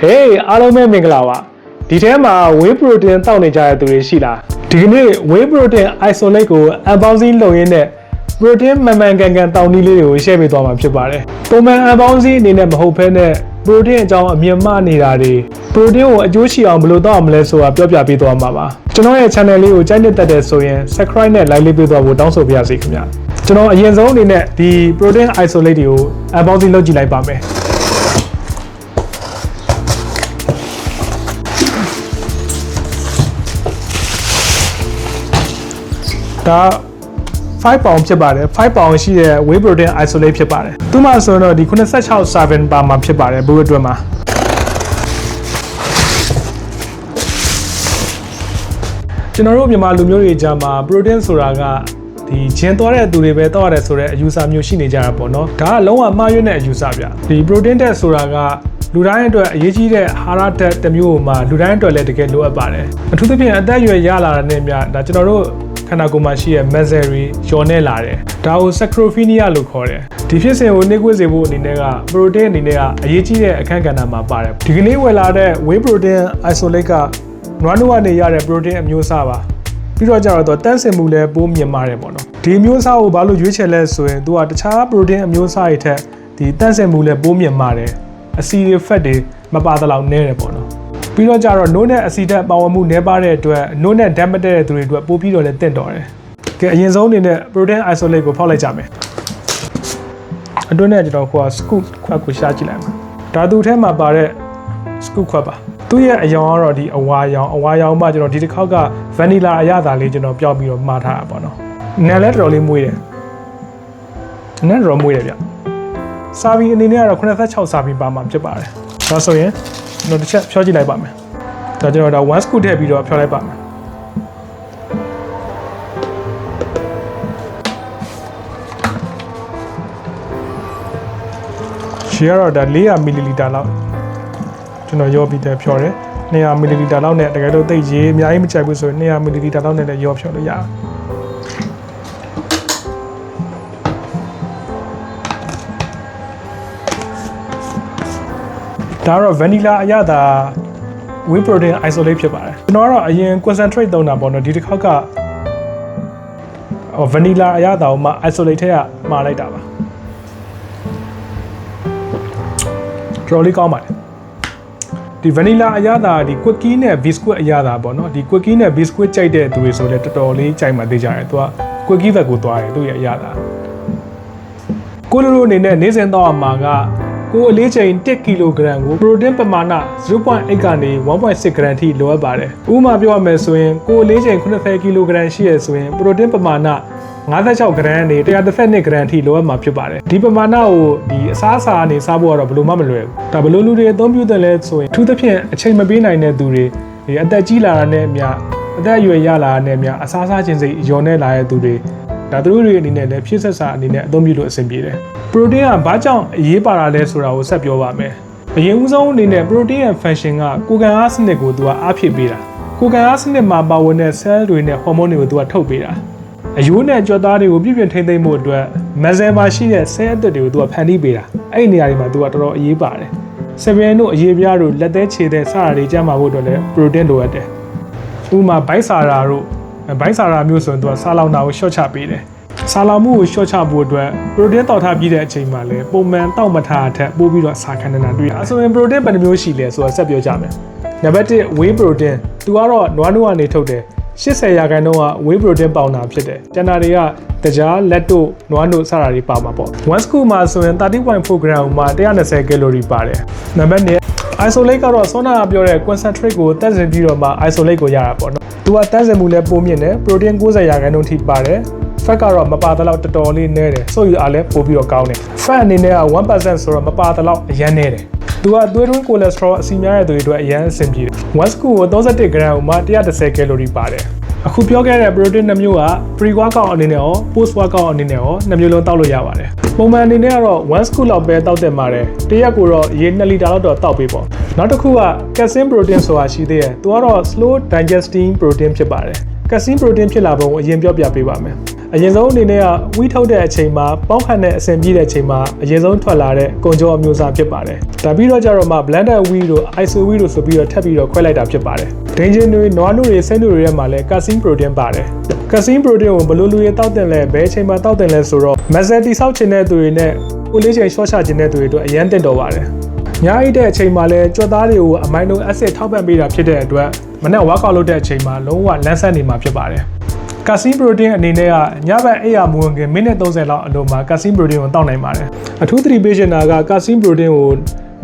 ဟေးအားလုံးပဲမင်္ဂလာပါဒီထဲမှာ whey protein တောက်နေကြတဲ့သူတွေရှိလားဒီကနေ့ whey protein isolate ကို unboxing လုပ်ရင်းနဲ့ protein မှန်မှန်ကန်ကန်တောင်းနည်းလေးတွေကို share ပေးသွားမှာဖြစ်ပါတယ်ပုံမှန် unboxing အနေနဲ့မဟုတ်ဘဲနဲ့ protein အကြောင်းအမြင်မှနေတာတွေ protein ကိုအကျိုးရှိအောင်ဘယ်လိုတောက်အောင်မလဲဆိုတာပြောပြပေးသွားမှာပါကျွန်တော်ရဲ့ channel လေးကိုကြိုက်နှစ်သက်တဲ့ဆိုရင် subscribe နဲ့ like လေးပေးသွားဖို့တောင်းဆိုပါရစေခင်ဗျာကျွန်တော်အရင်ဆုံးအနေနဲ့ဒီ protein isolate တွေကို unboxing လုပ်ကြည့်လိုက်ပါမယ် ဒါ5ပေါင်ဖြစ်ပါတယ်5ပေါင်ရှိတဲ့ whey protein isolate ဖြစ်ပါတယ်သူမှဆိုတော့ဒီ86 7ပါမှာဖြစ်ပါတယ်ဘူးအတွက်မှာကျွန်တော်တို့မြန်မာလူမျိုးတွေကြားမှာ protein ဆိုတာကဒီဂျင်းသွားတဲ့သူတွေပဲတောက်ရတယ်ဆိုတဲ့အယူအဆမျိုးရှိနေကြတာပေါ့နော်ဒါကလုံးဝမှားယွင်းတဲ့အယူအဆဗျဒီ protein တက်ဆိုတာကလူတိုင်းအတွက်အရေးကြီးတဲ့ဟာရတက်တစ်မျိုးကိုမှလူတိုင်းအတွက်လည်းတကယ်လိုအပ်ပါတယ်အထူးသဖြင့်အသက်အရွယ်ရလာတဲ့နဲ့များဒါကျွန်တော်တို့ ခန္ဓာကိုယ်မှာရှိတဲ့ muscle တွေလျော်နေလာတယ်ဒါကို saccharophenia လို့ခေါ်တယ်ဒီဖြစ်စဉ်ကိုနှိကွေးစေဖို့အနေနဲ့က protein အနေနဲ့ကအရေးကြီးတဲ့အခန်းကဏ္ဍမှာပါတယ်ဒီကနေ့ဝယ်လာတဲ့ whey protein isolate ကနွားနို့ကနေရတဲ့ protein အမျိုးအစားပါပြီးတော့ကြတော့တန်းစင်မှုလည်းပိုးမြင်မာတယ်ပေါ့နော်ဒီအမျိုးအစားကိုဘာလို့ရွေးချယ်လဲဆိုရင်သူကတခြား protein အမျိုးအစားတွေထက်ဒီတန်းစင်မှုလည်းပိုးမြင်မာတယ်အဆီတွေ fat တွေမပါသလောက်နည်းတယ်ပေါ့နော် ပြီးတော့ကြတော့နို့နဲ့အဆီဓာတ်ပါဝင်မှုနည်းပါတဲ့အတွက်နို့နဲ့ဓာတ်မတည့်တဲ့သူတွေအတွက်ပိုပြီးတော့လည်းတင့်တော်တယ်ကဲအရင်ဆုံးအနေနဲ့ protein isolate ကိုဖောက်လိုက်ကြမယ်အတွင်းနဲ့ကျွန်တော်ခွာ scoop ခွက်ကိုရှားကြည့်လိုက်မှာဓာတုထဲမှာပါတဲ့ scoop ခွက်ပါသူ့ရဲ့အယောင်ကတော့ဒီအဝါရောင်အဝါရောင်မှကျွန်တော်ဒီတစ်ခေါက်က vanilla အရသာလေးကျွန်တော်ပြောက်ပြီးတော့မှားထားတာပေါ့နော်နယ်လည်းတော်တော်လေးမွေးတယ်နယ်တော်မွေးတယ်ဗျစာဗီအနေနဲ့ကတော့86စာဗီပါမှာဖြစ်ပါတယ်ဒါဆိုရင် ကျွန်တော်တစ်ချက်ဖြောကြည့်လိုက်ပါမယ်ဒါကျွန်တော်ဒါ1 scoop ထည့်ပြီးတော့ဖြောလိုက်ပါမယ်ရှည်ကတော့ဒါ400မီလီလီတာလောက်ကျွန်တော်ရောပြီးတဲ့ဖြောတယ်200မီလီလီတာလောက်နဲ့တကယ်လို့တိတ်ရေးအများကြီးမကြိုက်ဘူးဆိုရင်200မီလီလီတာလောက်နဲ့လည်းရောဖြောလို့ရတယ် ဒါကတော့ vanilla အရသာ whey protein isolate ဖြစ်ပါတယ်ကျွန်တော်ကတော့အရင် concentrate သုံးတာပေါ့နော်ဒီတစ်ခေါက်ကဟို vanilla အရသာကိုမှ isolate ထက်ကမှာလိုက်တာပါတော်လေးကောင်းပါတယ်ဒီ vanilla အရသာဒီ quickie နဲ့ biscuit အရသာပေါ့နော်ဒီ quickie နဲ့ biscuit ကြိုက်တဲ့သူတွေဆိုလည်းတော်တော်လေးကြိုက်မှသိကြတယ်သူက quickie ဘက်ကိုသွားတယ်သူရဲ့အရသာကိုလိုလိုအနေနဲ့နေ့စဉ်တော့အမှာက ကိုအလေးချိန်1ကီလိုဂရမ်ကို protein ပမာဏ0.8ကနေ1.6ဂရမ်ထိလိုအပ်ပါတယ်။ဥပမာပြောရမယ်ဆိုရင်ကိုအလေးချိန်80ကီလိုဂရမ်ရှိရဆိုရင် protein ပမာဏ56ဂရမ်နေ132ဂရမ်ထိလိုအပ်မှာဖြစ်ပါတယ်။ဒီပမာဏကိုဒီအစားအစာအနေစားဖို့ကတော့ဘယ်လိုမှမလွယ်ဘူး။ဒါဘယ်လိုလူတွေအသုံးပြုတယ်လဲဆိုရင်အထူးသဖြင့်အချိန်မပေးနိုင်တဲ့သူတွေဒီအသက်ကြီးလာတာနဲ့အမျှအသက်အရွယ်ရလာတာနဲ့အမျှအစားစားခြင်းစိတ်လျော်နေလာတဲ့သူတွေ ဒါသူတို့တွေအနေနဲ့လည်းဖြစ်ဆက်စာအနေနဲ့အသုံးပြုလို့အဆင်ပြေတယ်။ protein ကဘာကြောင့်အရေးပါတာလဲဆိုတာကိုဆက်ပြောပါမယ်။အရင်ဦးဆုံးအနေနဲ့ protein ရဲ့ function ကကိုယ်ခံအားစနစ်ကိုသူကအားဖြစ်ပေးတာ။ကိုယ်ခံအားစနစ်မှာပါဝင်တဲ့ cell တွေနဲ့ hormone တွေကိုသူကထုတ်ပေးတာ။အယိုးနဲ့ကြွက်သားတွေကိုပြည့်ပြည့်ထိမ့်သိမ့်မှုအတွက် muscle မှာရှိတဲ့ cell အသစ်တွေကိုသူကဖန်တီးပေးတာ။အဲ့ဒီနေရာတွေမှာသူကတော်တော်အရေးပါတယ်။ seven တို့အရေးပြားတို့လက်သေးခြေသေးစတာတွေကျန်းမာဖို့အတွက်လည်း protein လိုအပ်တယ်။ဥပမာဘိုက်စာရာတို့ ဘိုက်စာရာမျိုးဆိုရင်သူကစားလောင်တာကိုရှော့ချပေးတယ်။စားလောင်မှုကိုရှော့ချဖို့အတွက် protein တောက်ထားပြီးတဲ့အချိန်မှာလည်းပုံမှန်တောက်မထားအထက်ပို့ပြီးတော့စာခဏနာတွေ့ရ။အဲဆိုရင် protein ဘယ်နှမျိုးရှိလဲဆိုတာဆက်ပြောကြမယ်။နံပါတ်1 whey protein သူကတော့နွားနို့ကနေထုတ်တယ် 80ရာခိုင်နှုန်းက whey protein ပေါင်တာဖြစ်တယ်။ကျန်တာတွေကတကြားလက်တို့နွားနို့စတာတွေပါမှာပေါ့။ one scoop မှာဆိုရင်30.4 gram မှာ120 calorie ပါတယ်။နံပါတ်2 isolate ကတော့ဆောနာပြောတဲ့ concentrate ကိုတက်စင်ပြီးတော့မှ isolate ကိုရတာပေါ့နော်။သူကတက်စင်မှုလည်းပိုမြင့်တယ် protein 90ရာခိုင်နှုန်းထိပါတယ်။ fat ကတော့မပါတဲ့လောက်တော်တော်လေးနည်းတယ်။ဆိုရအားလည်းပိုပြီးတော့ကောင်းတယ်။ fat အနေနဲ့က1%ဆိုတော့မပါတဲ့လောက်အရန်နည်းတယ်။သူကသွေးတွင်းကိုလက်စထရောအစီများတဲ့သူတွေအတွက်အရန်အဆင်ပြေတယ်။ one scoop ကို31 gram မှာ110 calorie ပါတယ်။အခုပြောခဲ့တဲ့ protein နှမျိုးက pre workout အနေနဲ့ရော post workout အနေနဲ့ရောနှမျိုးလုံးတောက်လို့ရပါတယ်။ပုံမှန်အနေနဲ့ကတော့1 scoop လောက်ပဲတောက်တင်ပါတယ်။တစ်ရက်ကိုတော့ရေ2လီတာလောက်တော့တောက်ပေးပေါ့။နောက်တစ်ခုက casein protein ဆိုတာရှိသေးတယ်။သူကတော့ slow digesting protein ဖြစ်ပါတယ်။ casein protein ဖြစ်လာပုံကိုအရင်ပြောပြပေးပါမယ်အရင်ဆုံးအနေနဲ့ကဝီထုတ်တဲ့အချိန်မှာပေါင်းခန့်တဲ့အဆင်ပြေတဲ့အချိန်မှာအရင်ဆုံးထွက်လာတဲ့ကုန်ကြောအမျိုးအစားဖြစ်ပါတယ်ဒါပြီးတော့ကြတော့မှ blended wheat တို့ iso wheat တို့ဆိုပြီးတော့ထပ်ပြီးတော့ခွဲလိုက်တာဖြစ်ပါတယ်ဒိန်ဂျင်တွေနွားနုတွေစိတ်နုတွေထဲမှာလည်း casein protein ပါတယ် casein protein ကိုဘယ်လိုလူတွေတောက်တင်လဲဘယ်အချိန်မှာတောက်တင်လဲဆိုတော့ muscle တိဆောက်ခြင်းတဲ့သူတွေနဲ့ကိုလေးချိန် short ချခြင်းတဲ့သူတွေအတွက်အရန်တင်တော်ပါတယ်ညအိတ်တဲ့အချိန်မှာလည်းကြွက်သားတွေကိုအမိုင်နိုအက်ဆစ်ထောက်ပံ့ပေးတာဖြစ်တဲ့အတွက် မနေ့ workout လုပ်တဲ့အချိန်မှာလုံးဝလန်းဆန်းနေမှာဖြစ်ပါတယ်။ casein protein အနေနဲ့ကညဘက်အိပ်ရမဝင်ခင်မိနစ်30လောက်အလိုမှာ casein protein ကိုတောက်နိုင်ပါတယ်။အထူးသတိပေးချင်တာက casein protein ကို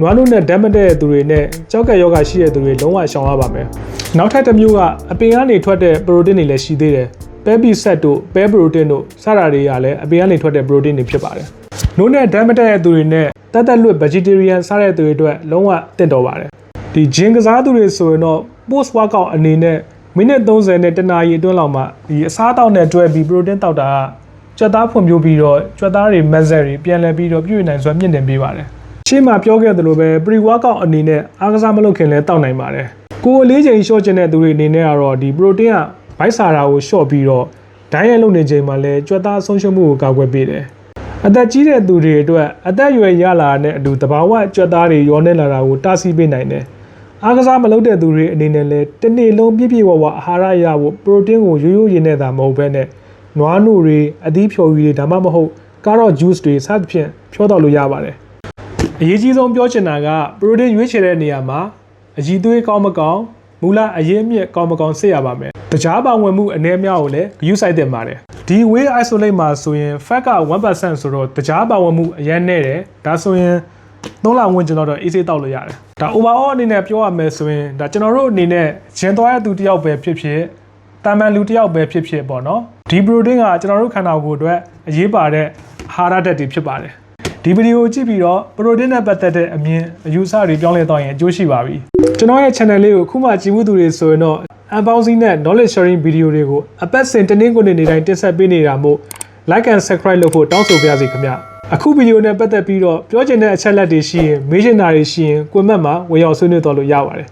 နွားနို့နဲ့ဓာတ်မတည့်တဲ့သူတွေနဲ့ကြောက်ကက်ယောဂရှိတဲ့သူတွေလုံးဝရှောင်ရပါမယ်။နောက်ထပ်တစ်မျိုးကအပင်ကနေထွက်တဲ့ protein တွေလည်းရှိသေးတယ်။ပဲပီဆက်တို့ပဲ protein တို့စတာတွေကလည်းအပင်ကနေထွက်တဲ့ protein တွေဖြစ်ပါတယ်။နို့နဲ့ဓာတ်မတည့်တဲ့သူတွေနဲ့တက်တက်လွတ် vegetarian စားတဲ့သူတွေအတွက်လုံးဝတင့်တော်ပါတယ်။ ဒီဂျင်းကစားသူတွေဆိုရင်တော့ post workout အနေနဲ့မိနစ်30နဲ့တနာရီအတွင်းလောက်မှဒီအစားအသောက်နဲ့တွဲပြီး protein တောက်တာကကြွက်သားဖွံ့ဖြိုးပြီးတော့ကြွက်သားတွေ muscle တွေပြန်လည်ပြီးတော့ပြည့်နိုင်စွာမြင့်တင်ပေးပါတယ်။ရှေ့မှာပြောခဲ့သလိုပဲ pre workout အနေနဲ့အားကစားမလုပ်ခင်လဲတောက်နိုင်ပါတယ်။ကိုယ်အလေးချိန် short ကျင်တဲ့သူတွေအနေနဲ့ကတော့ဒီ protein ကဗိုက်စာတာကို short ပြီးတော့ဒိုင်းရဲလုပ်နေချိန်မှာလဲကြွက်သားဆုံးရှုံးမှုကိုကာကွယ်ပေးတယ်။အသက်ကြီးတဲ့သူတွေအတွက်အသက်အရွယ်ရလာတဲ့အတူတဘာဝကြွက်သားတွေရောနေလာတာကိုတားဆီးပေးနိုင်တယ်။ အားကစားမလုပ်တဲ့သူတွေအနေနဲ့လည်းတစ်နေ့လုံးပြည့်ပြည့်ဝဝအာဟာရရဖို့ပရိုတင်းကိုရိုးရိုးရင်းနေတာမဟုတ်ဘဲနဲ့နွားနုတွေအသီးဖြော်ရည်တွေဒါမှမဟုတ်ကာရော့ဂျူးစ်တွေစသဖြင့်ဖြောတော့လို့ရပါတယ်။အရေးကြီးဆုံးပြောချင်တာကပရိုတင်းရွေးချယ်တဲ့နေရာမှာအကြီးသွေးကောင်းမကောင်းမူလအရေးမြစ်ကောင်းမကောင်းစစ်ရပါမယ်။တခြားပါဝင်မှုအနေအများကိုလည်းဂရုစိုက်တင်ပါတယ်။ဒီ way isolate မှာဆိုရင် fat က1%ဆိုတော့တခြားပါဝင်မှုအရင်နဲ့တယ်။ဒါဆိုရင် 3လဝင်ကျွန်တော်တော့အေးစေးတောက်လို့ရတယ်။ဒါ overall အနေနဲ့ပြောရမယ်ဆိုရင်ဒါကျွန်တော်တို့အနေနဲ့ဂျင်သွားတဲ့သူတယောက်ပဲဖြစ်ဖြစ်တာမန်လူတယောက်ပဲဖြစ်ဖြစ်ပေါ့နော်။ဒီ protein ကကျွန်တော်တို့ခန္ဓာကိုယ်အတွက်အရေးပါတဲ့အာဟာရဓာတ်တွေဖြစ်ပါတယ်။ဒီဗီဒီယိုကိုကြည့်ပြီးတော့ protein နဲ့ပတ်သက်တဲ့အမြင်အယူအဆတွေပြောင်းလဲသွားရင်အကျိုးရှိပါပြီ။ကျွန်တော်ရဲ့ channel လေးကိုခုမှကြည့်မှုသူတွေဆိုရင်တော့ unboxing နဲ့ knowledge sharing ဗီဒီယိုတွေကိုအပတ်စဉ်တနင်္ဂနွေနေ့တိုင်းတင်ဆက်ပေးနေတာမို့ like and subscribe လုပ်ဖို့တောင်းဆိုပါရစေခင်ဗျ။ အခုဗီဒီယိုနဲ့ပတ်သက်ပြီးတော့ပြောချင်တဲ့အချက်လက်တွေရှိရင်မေးချင်တာတွေရှိရင်ကွန်မန့်မှာဝင်ရောက်ဆွေးနွေးတော်လို့ရပါတယ်